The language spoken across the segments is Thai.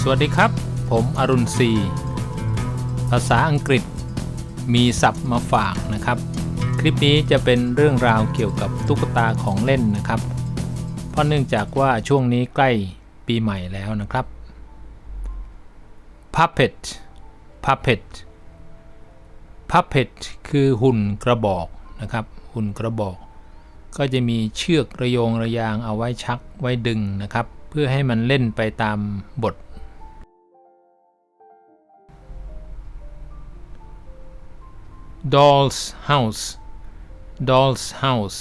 สวัสดีครับ ผมอรุณศรีภาษาอังกฤษมีศัพท์มาฝากนะครับ คลิปนี้จะเป็นเรื่องราวเกี่ยวกับตุ๊กตาของเล่นนะครับ เพราะเนื่องจากว่าช่วงนี้ใกล้ปีใหม่แล้วนะครับ puppet puppet puppet คือหุ่นกระบอกนะครับ หุ่นกระบอก ก็จะมีเชือกระโยงระยางเอาไว้ชักไว้ดึงนะครับ เพื่อให้มันเล่นไปตามบท Doll's House Doll's House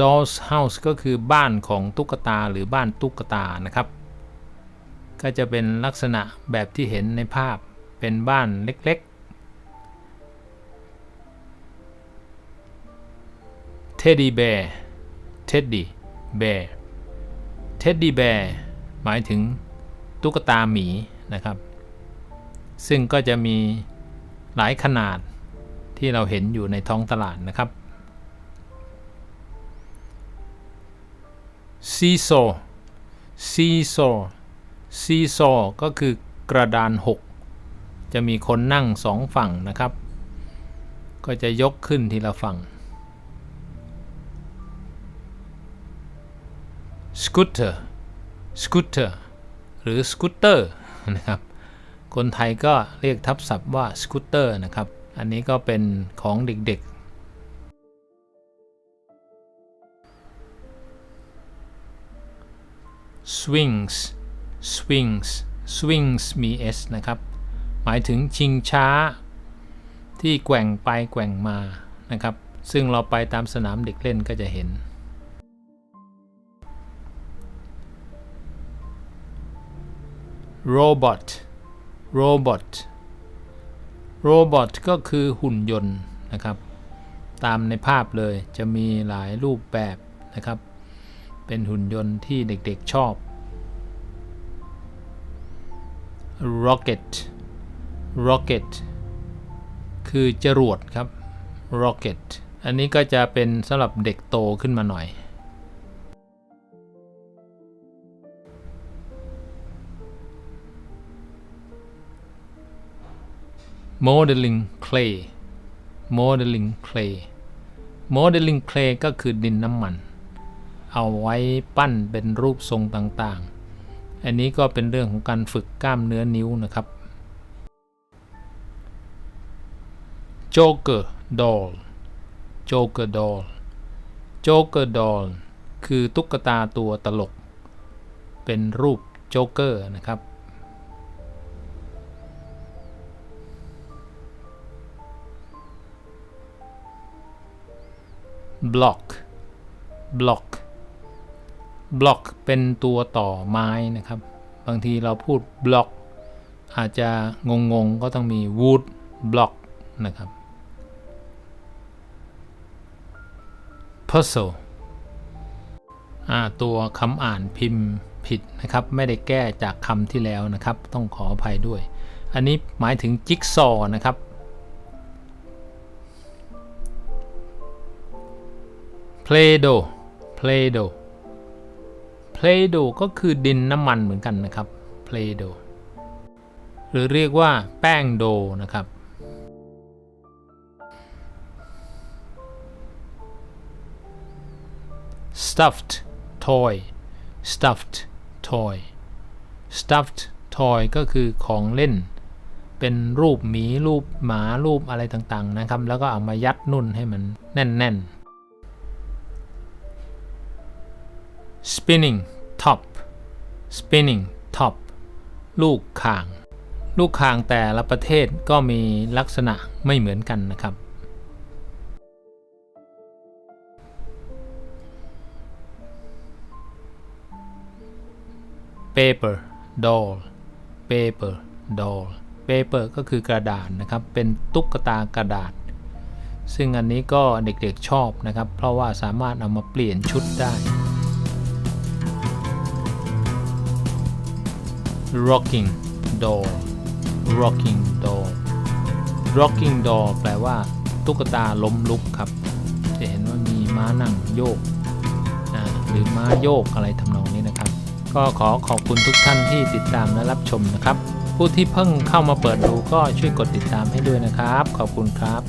Doll's House ก็คือบ้านของตุ๊กตาหรือบ้านตุ๊กตานะครับ ก็จะเป็นลักษณะแบบที่เห็นในภาพเป็นบ้านเล็กๆ Teddy Bear Teddy Bear Teddy Bear หมายถึงตุ๊กตาหมีนะครับ ซึ่งก็จะมีหลายขนาดที่เราเห็นอยู่ในท้องตลาดนะครับ Seesaw Seesaw Seesaw ก็คือกระดานหกจะมีคนนั่งสองฝั่งนะครับ ก็จะยกขึ้นทีละฝั่ง Scooter Scooter หรือ Scooter นะครับคนไทยก็เรียกทับศัพท์ว่าสกูตเตอร์นะครับ อันนี้ก็เป็นของเด็กๆ swings swings swings มี s นะครับ หมายถึงชิงช้า ที่แกว่งไปแกว่งมานะครับ ซึ่งเราไปตามสนามเด็กเล่นก็จะเห็น robot robot robot ก็คือหุ่นยนต์นะครับ ตามในภาพเลยจะมีหลายรูปแบบนะครับ เป็นหุ่นยนต์ที่เด็กๆชอบ rocket rocket คือจรวดครับ rocket อันนี้ก็จะเป็นสำหรับเด็กโตขึ้นมาหน่อย modeling clay modeling clay modeling clay ก็คือดินน้ำมัน เอาไว้ปั้นเป็นรูปทรงต่างๆ อันนี้ก็เป็นเรื่องของการฝึกกล้ามเนื้อนิ้วนะครับ Joker doll Joker doll Joker doll คือตุ๊กตาตัวตลก เป็นรูปโจ๊กเกอร์นะครับ block block block เป็นตัวต่อไม้นะครับ บางทีเราพูด block อาจจะงงๆ ก็ต้องมี wood block นะครับ puzzle ตัวคำอ่านพิมพ์ผิดนะครับ ไม่ได้แก้จากคำที่แล้วนะครับ ต้องขออภัยด้วย อันนี้หมายถึงจิ๊กซอว์นะครับ Play-Doh Play-Doh Play-Doh ก็คือดินน้ำมันเหมือนกันนะครับ Play-Doh หรือเรียกว่าแป้งโดนะครับ Stuffed toy Stuffed toy Stuffed toy ก็คือของเล่น เป็นรูปหมีรูปหมารูปอะไรต่างๆนะครับ แล้วก็เอามายัดนุ่นให้มันแน่นๆ spinning top spinning top ลูกข่าง ลูกข่างแต่ละประเทศก็มีลักษณะไม่เหมือนกันนะครับ paper doll paper doll paper ก็คือกระดาษนะครับ เป็นตุ๊กตากระดาษ ซึ่งอันนี้ก็เด็กๆชอบนะครับ เพราะว่าสามารถเอามาเปลี่ยนชุดได้ rocking doll rocking doll rocking doll แปลว่า ตุ๊กตาล้มลุกครับ จะเห็นว่ามีม้านั่งโยกหรือม้าโยกอะไรทำนองนี้นะครับ ก็ขอขอบคุณทุกท่านที่ติดตามและรับชมนะครับ ผู้ที่เพิ่งเข้ามาเปิดดูก็ช่วยกดติดตามให้ด้วยนะครับ ขอบคุณครับ